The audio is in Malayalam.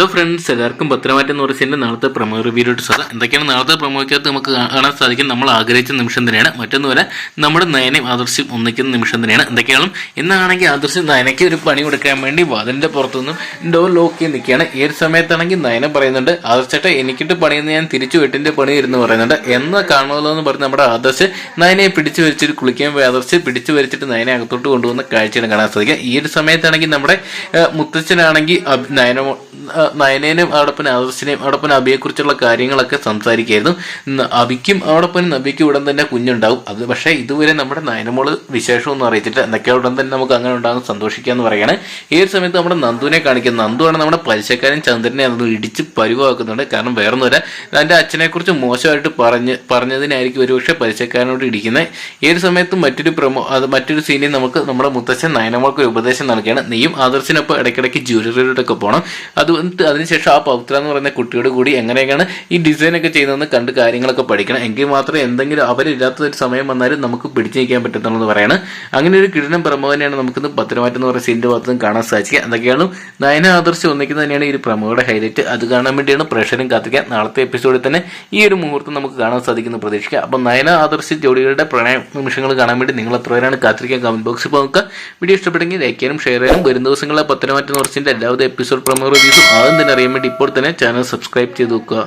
ഹലോ ഫ്രണ്ട്സ് എല്ലാവർക്കും പത്രമാറ്റം എന്ന് പറയുന്നതിന്റെ നാളത്തെ പ്രമോ റിവ്യൂട്ട് സാധാ എന്തൊക്കെയാണ് നാളത്തെ പ്രമോയ്ക്കകത്ത് നമുക്ക് കാണാൻ സാധിക്കും? നമ്മൾ ആഗ്രഹിച്ച നിമിഷം തന്നെയാണ്. മറ്റൊന്ന് പോലെ നമ്മുടെ നയനയും ആദർശം ഒന്നിക്കുന്ന നിമിഷം തന്നെയാണ്. എന്തൊക്കെയാണ്? എന്നാണെങ്കിൽ ആദർശം നയനയ്ക്ക് ഒരു പണി കൊടുക്കാൻ വേണ്ടി വാതിലിന്റെ പുറത്തുനിന്നും ഡോർ ലോക്ക് ചെയ്ത് നിൽക്കുകയാണ്. ഒരു സമയത്താണെങ്കിൽ നയന പറയുന്നുണ്ട് ആദർശട്ടെ എനിക്കിട്ട് പണിയെന്ന് ഞാൻ തിരിച്ചു വീട്ടിന്റെ പണി ഇരുന്ന് പറയുന്നുണ്ട്. എന്ന് കാണുമല്ലോ എന്ന് പറഞ്ഞ് നമ്മുടെ ആദർശ് നയനയെ പിടിച്ചു വരിച്ചിട്ട് കുളിക്കാൻ പോയി. ആദർശ് പിടിച്ചു വരിച്ചിട്ട് നയനെ അകത്തോട്ട് കൊണ്ടുവന്ന കാഴ്ചയാണ് കാണാൻ സാധിക്കുക. ഈ ഒരു സമയത്താണെങ്കിൽ നമ്മുടെ മുത്തച്ഛനാണെങ്കിൽ നയനമോ നയനേനും അവിടൊപ്പം ആദർശിനെയും അവിടൊപ്പം അബിയെക്കുറിച്ചുള്ള കാര്യങ്ങളൊക്കെ സംസാരിക്കായിരുന്നു. അബിക്കും അവിടൊപ്പം നബിക്കും ഉടൻ തന്നെ കുഞ്ഞുണ്ടാവും. അത് പക്ഷേ ഇതുവരെ നമ്മുടെ നയനമോൾ വിശേഷമൊന്നും അറിയിച്ചിട്ട് എന്നൊക്കെ ഉടൻ തന്നെ നമുക്ക് അങ്ങനെ ഉണ്ടാകും സന്തോഷിക്കാന്ന് പറയാണ് ഈ ഒരു സമയത്ത് നമ്മുടെ നന്ദുവിനെ കാണിക്കുന്നത് നന്ദുവാണ് നമ്മുടെ പലിശക്കാരൻ ചന്ദ്രനെ അത് ഇടിച്ച് പരുവാക്കുന്നുണ്ട്. കാരണം വേറൊന്നുമില്ല തന്റെ അച്ഛനെക്കുറിച്ച് മോശമായിട്ട് പറഞ്ഞ് പറഞ്ഞതിനായിരിക്കും ഒരുപക്ഷെ പലിശക്കാരനോട് ഇടിക്കുന്നത്. ഈ ഒരു സമയത്ത് മറ്റൊരു പ്രമോ അത് മറ്റൊരു സീനിൽ നമുക്ക് നമ്മുടെ മുത്തച്ഛൻ നയനമോൾക്ക് ഉപദേശം നൽകുകയാണ്. നീയും ആദർശിനൊപ്പം ഇടയ്ക്കിടയ്ക്ക് ജ്വല്ലറിയിലോട്ടൊക്കെ പോകണം അത് വന്നിട്ട് അതിനുശേഷം ആ പൗത്ര എന്ന് പറയുന്ന കുട്ടിയോട് കൂടി എങ്ങനെയാണ് ഈ ഡിസൈനൊക്കെ ചെയ്യുന്നതെന്ന് കണ്ട് കാര്യങ്ങളൊക്കെ പഠിക്കണം. എങ്കിൽ മാത്രമേ എന്തെങ്കിലും അവരില്ലാത്ത ഒരു സമയം വന്നാലും നമുക്ക് പിടിച്ചു നിൽക്കാൻ പറ്റത്തുള്ളൂ എന്ന് അങ്ങനെ ഒരു കിടനം പ്രമോദനെയാണ് നമുക്കിന്ന് പത്രമാറ്റം എന്ന് പറയുന്ന സീനിന്റെ ഭാഗത്തും കാണാൻ സാധിക്കുക. എന്തൊക്കെയാണ് നയന ആദർശം ഒന്നിക്കുന്നത് തന്നെയാണ് ഈ പ്രമോയുടെ ഹൈലൈറ്റ് അത് കാണാൻ വേണ്ടിയാണ് പ്രേക്ഷകരും കാത്തിക്കുക നാളത്തെ എപ്പിസോഡിൽ തന്നെ ഈ ഒരു മുഹൂർത്തം നമുക്ക് കാണാൻ സാധിക്കുന്നു പ്രതീക്ഷിക്കുക. അപ്പം നയന ആദർശ ജോഡികളുടെ പ്രണയ നിമിഷങ്ങൾ കാണാൻ വേണ്ടി നിങ്ങൾ എത്ര പേരാണ് കാത്തിരിക്കാൻ കമന്റ് ബോക്സിൽ പോകുക വീഡിയോ ഇഷ്ടപ്പെട്ടെങ്കിൽ ലൈക്ക് ചെയ്യാനും ഷെയർ ചെയ്യാനും. വരും ദിവസങ്ങളിലെ പത്തനമാറ്റം കുറച്ചിന്റെ എല്ലാവിധ എപ്പിസോഡ് പ്രമോ റിവ്യൂസും ആദ്യം തന്നെ അറിയാൻ വേണ്ടി ഇപ്പോൾ തന്നെ ചാനൽ സബ്സ്ക്രൈബ് ചെയ്ത് നോക്കുക